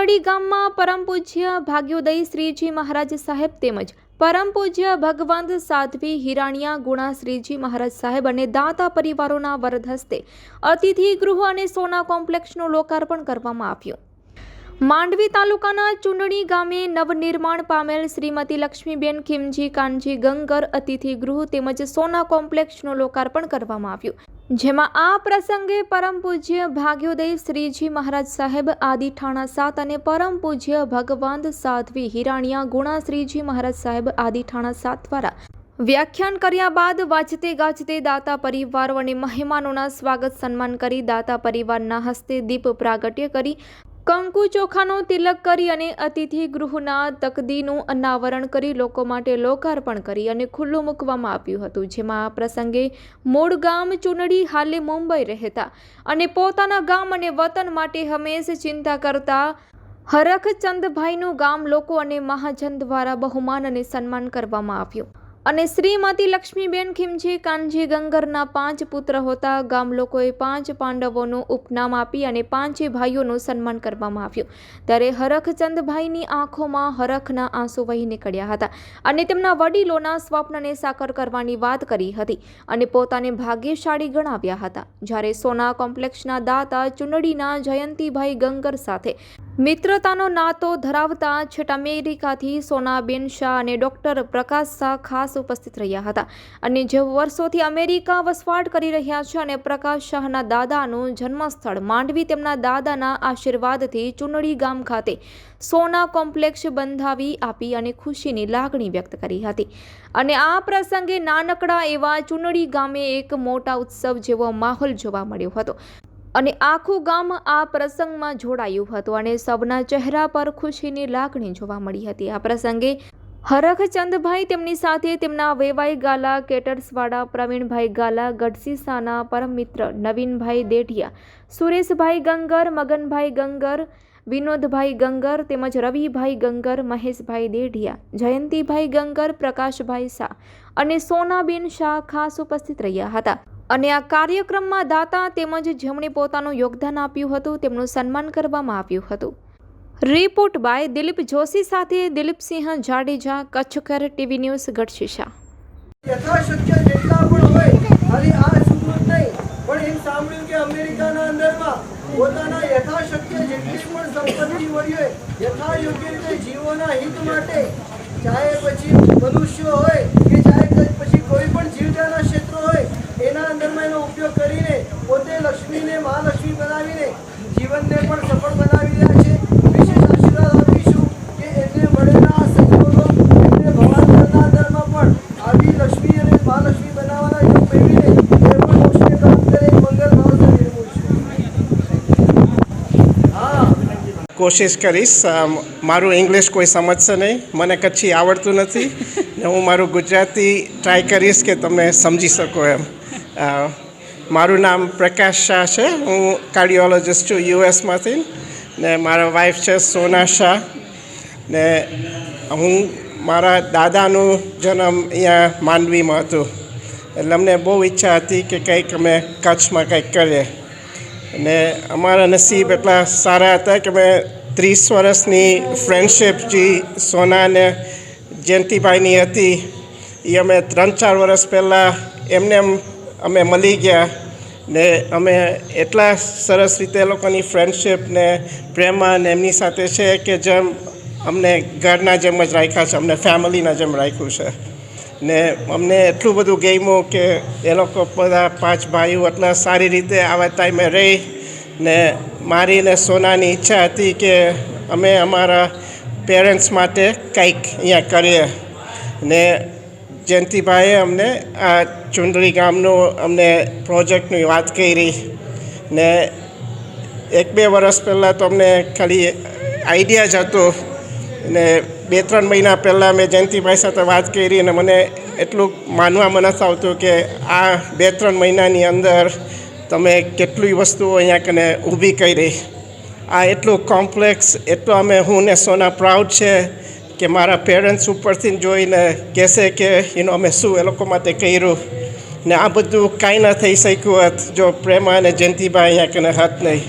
ચુનડી ગામમાં પરમ પૂજ્ય ભાગ્યોદય શ્રીજી મહારાજ સાહેબ તેમજ પરમ પૂજ્ય ભગવંત સાધ્વી હિરાણિયા ગુણા શ્રીજી મહારાજ સાહેબ અને દાતા પરિવારોના વરદ હસ્તે અતિથિ ગૃહ અને સોના કોમ્પ્લેક્સનું લોકાર્પણ કરવામાં આવ્યું. માંડવી તાલુકાના ચુંડણી ગામે નવનિર્માણ પામેલ શ્રીમતી લક્ષ્મીબેન ખીમજી કાનજી ગંગર અતિથિ ગૃહ તેમજ સોના કોમ્પ્લેક્ષનું લોકાર્પણ કરવામાં આવ્યું. જેમાં આ પ્રસંગે પરમ પૂજ્ય ભાગ્યોદય શ્રીજી મહારાજ સાહેબ, આદિ ઠાણા સાત અને પરમ પૂજ્ય ભગવંત સાધ્વી હિરાણિયા ગુણા શ્રીજી મહારાજ સાહેબ, આદિ ઠાણા સાત દ્વારા વ્યાખ્યાન કર્યા બાદ વાંચતે ગાજતે દાતા પરિવારો અને મહેમાનોના સ્વાગત સન્માન કરી દાતા પરિવારના હસ્તે દીપ પ્રાગટ્ય કરી કંકુ ચોખાનો તિલક કરી અને અતિથિ ગૃહના તકદીનું અનાવરણ કરી લોકો માટે લોકાર્પણ કરી અને ખુલ્લું મૂકવામાં આવ્યું હતું, જેમાં આ પ્રસંગે મૂળ ગામ ચૂંટણી હાલે મુંબઈ રહેતા અને પોતાના ગામ અને વતન માટે હંમેશ ચિંતા કરતા હરખચંદભાઈનું ગામ લોકો અને મહાજન દ્વારા બહુમાન અને સન્માન કરવામાં આવ્યું. અને શ્રીમતી લક્ષ્મીબેન ખીમજી કાનજી ગંગરના પાંચ પુત્ર હોતા ગામ લોકોએ પાંચ પાંડવોનું ઉપનામ આપી અને પાંચે ભાઈઓનું સન્માન કરવામાં આવ્યું. ત્યારે હરખચંદભાઈની આંખોમાં હરખના આંસુ વહી નીકળ્યા હતા અને તેમના વડીલોના સ્વપ્નને સાકાર કરવાની વાત કરી હતી અને પોતાને ભાગ્યશાળી ગણાવ્યા હતા. જ્યારે સોના કોમ્પ્લેક્ષના દાતા ચુંડડીના જયંતિભાઈ ગંગર સાથે મિત્રતાનો નાતો ધરાવતા છેટ અમેરિકાથી સોનાબેન શાહ અને ડૉક્ટર પ્રકાશ શાહ ખાસ ઉપસ્થિત રહ્યા હતા. અને જે વર્ષોથી અમેરિકા વસવાટ કરી રહ્યા છે અને પ્રકાશ શાહના દાદાનું જન્મસ્થળ માંડવી તેમના દાદાના આશીર્વાદથી ચુનડી ગામ ખાતે સોના કોમ્પ્લેક્ષ બંધાવી આપી અને ખુશીની લાગણી વ્યક્ત કરી હતી. અને આ પ્રસંગે નાનકડા એવા ચુનડી ગામે એક મોટા ઉત્સવ જેવો માહોલ જોવા મળ્યો હતો. અને આખું ગામ આ પ્રસંગમાં જોડાયું હતું અને સૌના ચહેરા પર ખુશીની લાગણી જોવા મળી હતી. આ પ્રસંગે હરખચંદભાઈ તેમની સાથે તેમના વેવાઈ ગાલા, કેટર્સવાળા પ્રવીણભાઈ ગાલા ગઢસીસાના પરમ મિત્ર નવીનભાઈ દેઢિયા, સુરેશભાઈ ગંગર, મગનભાઈ ગંગર, વિનોદભાઈ ગંગર તેમજ રવિભાઈ ગંગર, મહેશભાઈ દેઢિયા, જયંતિભાઈ ગંગર, પ્રકાશભાઈ શાહ અને સોનાબેન શાહ ખાસ ઉપસ્થિત રહ્યા હતા. અને આ કાર્યક્રમમાં દાતા તેમજ જેમણે પોતાનું યોગદાન આપ્યું હતું, તેમનું સન્માન કરવામાં આવ્યું હતું. રિપોર્ટ બાય દિલીપ જોશી સાથે દિલીપસિંહ જાડેજા, કચ્છકર ટીવી ન્યૂઝ, ગઢશીશા. પોતાના યથાશક્ય જેટલી પણ સંપત્તિ મળી હોય, યથાયોગ્ય રીતે જીવોના હિત માટે, ચાહે પછી મનુષ્ય હોય કે ચાહે કઈ પછી કોઈ પણ જીવજાના ક્ષેત્રો હોય એના અંદરમાં એનો ઉપયોગ કરીને પોતે લક્ષ્મીને મહાલક્ષ્મી બનાવીને જીવનને પણ સફળ બનાવી રહ્યા છે. વિશેષ આશીર્વાદ આપીશું કે એમને મળેલા સદગુણો એમને ભગવાન અંદરમાં પણ આવી લક્ષ્મી અને મહાલક્ષ્મી બનાવવાના યોગ મેળવીને હા. કોશિશ કરીશ. મારું ઇંગ્લિશ કોઈ સમજશે નહીં. મને કચ્છી આવડતું નથી. ને હું મારું ગુજરાતી ટ્રાય કરીશ કે તમે સમજી શકો એમ. મારું નામ પ્રકાશ શાહ છે. હું કાર્ડિયોલોજિસ્ટ છું, યુએસમાંથી. ને મારા વાઈફ છે, સોના શાહ. ને હું મારા દાદાનું જન્મ અહીંયા માંડવીમાં હતું. એટલે અમને બહુ ઈચ્છા હતી કે કંઈક અમે કચ્છમાં કંઈક કરીએ. અને અમારા નસીબ એટલા સારા હતા કે મેં ત્રીસ વર્ષની ફ્રેન્ડશીપ જે સોના અને જયંતિભાઈની હતી, એ અમે ત્રણ ચાર વર્ષ પહેલાં એમને એમ અમે મળી ગયા ને અમે એટલા સરસ રીતે લોકોની ફ્રેન્ડશિપ ને પ્રેમમાં ને એમની સાથે છે કે જેમ અમને ઘરના જેમ જ રાખ્યા છે, અમને ફેમિલીના જેમ રાખ્યું છે. ને અમને એટલું બધું ગમ્યું કે એ લોકો બધા પાંચ ભાઈઓ એટલા સારી રીતે આવા ટાઈમે રહી ને મારી ને સોનાની ઈચ્છા હતી કે અમે અમારા પેરેન્ટ્સ માટે કંઈક અહીંયા કરીએ. ને જયંતિભાઈએ અમને આ ચુંદડી ગામનું અમને પ્રોજેક્ટની વાત કરી ને એક બે વર્ષ પહેલાં તો અમને ખાલી આઈડિયા જ હતો ને બે ત્રણ મહિના પહેલાં મેં જયંતિભાઈ સાથે વાત કરી અને મને એટલું માનવામાં નથી આવતું કે આ બે ત્રણ મહિનાની અંદર તમે કેટલી વસ્તુઓ અહીંયા કને ઊભી કરી. આ એટલું કોમ્પ્લેક્સ, એટલો અમે હું ને સોના પ્રાઉડ છે કે મારા પેરેન્ટ્સ ઉપરથી જોઈને કહેશે કે એનો અમે શું એ લોકો માટે કર્યું? ને આ બધું કાંઈ ના થઈ શક્યું હોત, જો પ્રેમા અને જયંતિભાઈ અહીંયા કને હાથ નહીં.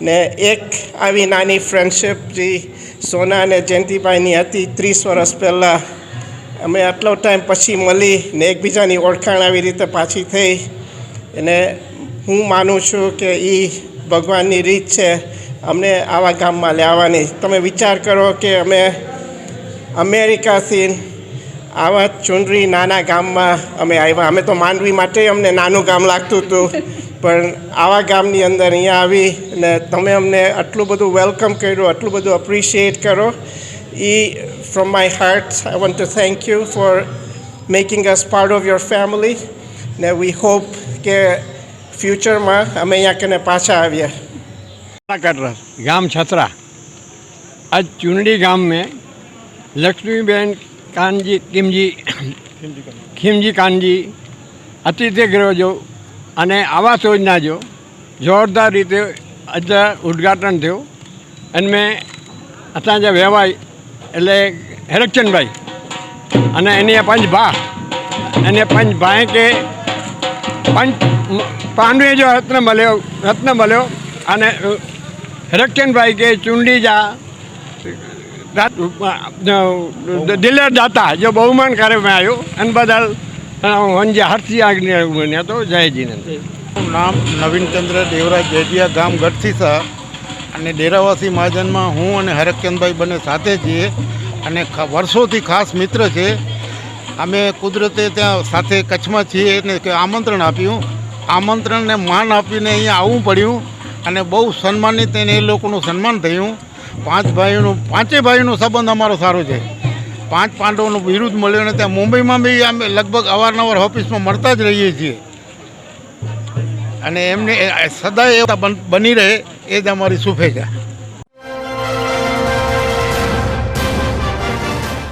ને એક આવી નાની ફ્રેન્ડશિપ જે સોના અને જયંતિભાઈની હતી, ત્રીસ વર્ષ પહેલાં, અમે આટલો ટાઈમ પછી મળી ને એકબીજાની ઓળખાણ આવી રીતે પાછી થઈ. અને હું માનું છું કે એ ભગવાનની રીત છે. અમને આવા ગામમાં લાવવાની તમે વિચાર કરો કે અમે અમેરિકાથી આવા ચુંડરી નાના ગામમાં અમે આવ્યા. અમે તો માંડવી માટે અમને નાનું ગામ લાગતું હતું, પણ આવા ગામની અંદર અહીંયા આવી અને તમે અમને આટલું બધું વેલકમ કર્યું, આટલું બધું અપ્રિશિએટ કરો. એ from my heart I want to thank you for making us part of your family ને વી હોપ કે ફ્યુચરમાં અમે અહીંયા કને પાછા આવ્યા ગામ છત્રા. આ ચુંડી ગામ મેં લક્ષ્મીબેન કાનજી, કિમજી ખીમજી કાનજી, અતિથિ ગૃહજો અને આવાસ યોજના જો જોરદાર રીતે અત્યારે ઉદ્ઘાટન થયું. અને મેં અસાંજા વહેવાય એટલે હેરકચંદભાઈ અને એની પંચ ભા, એને પંચ ભાઈ કે પંચ પાંડવે જો રત્ન મળ્યો રત્ન મળ્યો અને હેરકચંદભાઈ કે ચૂંડી જા દિલેર દાતા, જે બહુમાન કાર્યમાં આવ્યું. અને બદલ હરથી આગળ બન્યા તો જયજીને નામ નવીનચંદ્ર દેવરાજ જેડિયા ગામ ગઢસીસા અને ડેરાવાસી મહાજનમાં હું અને હરકચંદભાઈ બંને સાથે છીએ. અને વર્ષોથી ખાસ મિત્ર છે. અમે કુદરતે ત્યાં સાથે કચ્છમાં છીએ એટલે આમંત્રણ આપ્યું. આમંત્રણને માન આપીને અહીંયા આવવું પડ્યું. અને બહુ સન્માનિત એને એ લોકોનું સન્માન થયું. પાંચ ભાઈઓનું, પાંચેય ભાઈઓનો સંબંધ અમારો સારો છે. પાંચ પાંડવોનું બિરુદ મળ્યું અને ત્યાં મુંબઈમાં બી અમે લગભગ અવારનવાર ઓફિસમાં મળતા જ રહીએ છીએ. અને એમને સદાય એવા બની રહે એ જ અમારી શુભેચ્છા.